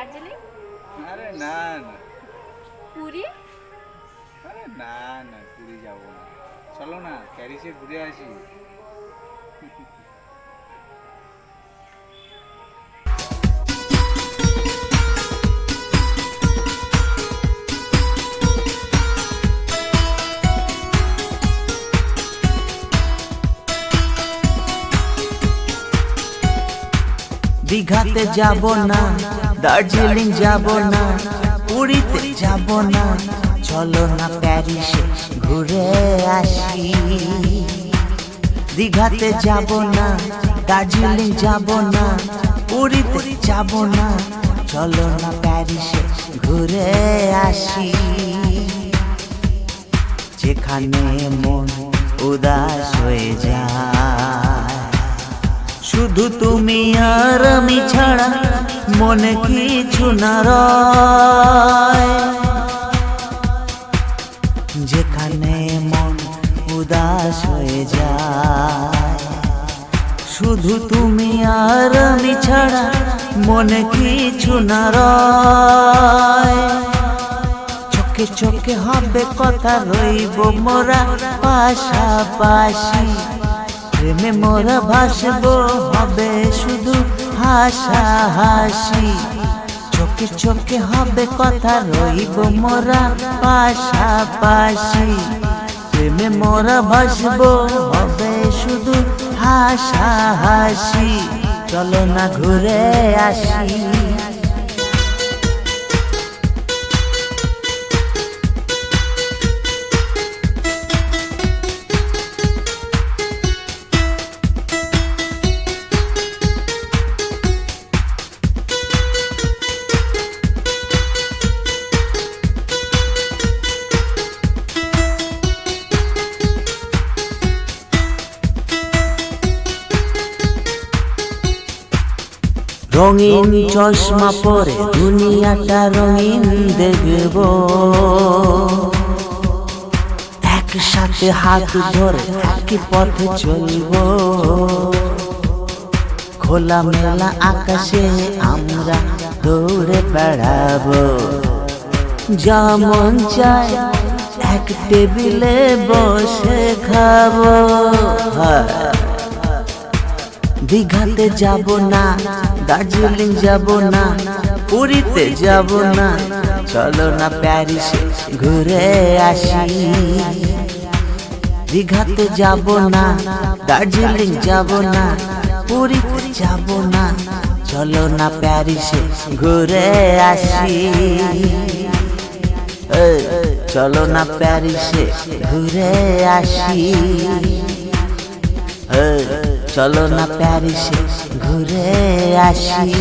দার্জিলিং? আরে না না। পুরী? আরে না না পুরী যাব না। চলো না প্যারিসে ঘুরে আসি। দীঘাতে যাব না। দার্জিলিং যাব না, পুরীতে যাব না। চলো না প্যারিসে ঘুরে আসি। দীঘাতে যাব না, দার্জিলিং যাব না, পুরীতে যাব না। চলো না প্যারিসে ঘুরে আসি। যেখানে মন উদাস হয়ে যায়। শুধু তুমি আর আমি ছাড়া মনে কিছু না যেখানে মন উদাস হয়ে যায়। শুধু তুমি আর আমি ছাড়া মনে কিছু না চোখে চোখে হবে কথা রইব মোরা পাশাপাশি। প্রেমে মোরা ভাসব, হবে শুধু হাসা হাসি। চোখে চোখে হবে কথা, রইব মোরা পাশাপাশি। প্রেমে মোরা ভাসব, হবে শুধু হাসা হাসি। চলো না ঘুরে আসি। রঙিন চশমা পরে দুনিয়াটা রঙিন দেখব। একসাথে হাত ধরে একই পথে চলব। খোলা মেলা আকাশে আমরা দৌড়ে বেড়াবো। যেমন চায় এক টেবিলে বসে খাব। দীঘাতে যাব না, দার্জিলিং যাব না, পুরীতে যাব না। চলো না প্যারিসে ঘুরে আসি। দীঘাতে যাব না, দার্জিলিং যাব না, পুরীতে যাব না। চলো না প্যারিসে ঘুরে আসি। চলো না প্যারিসে ঘুরে আসি। চলো না প্যারিসে ঘুরে আসি।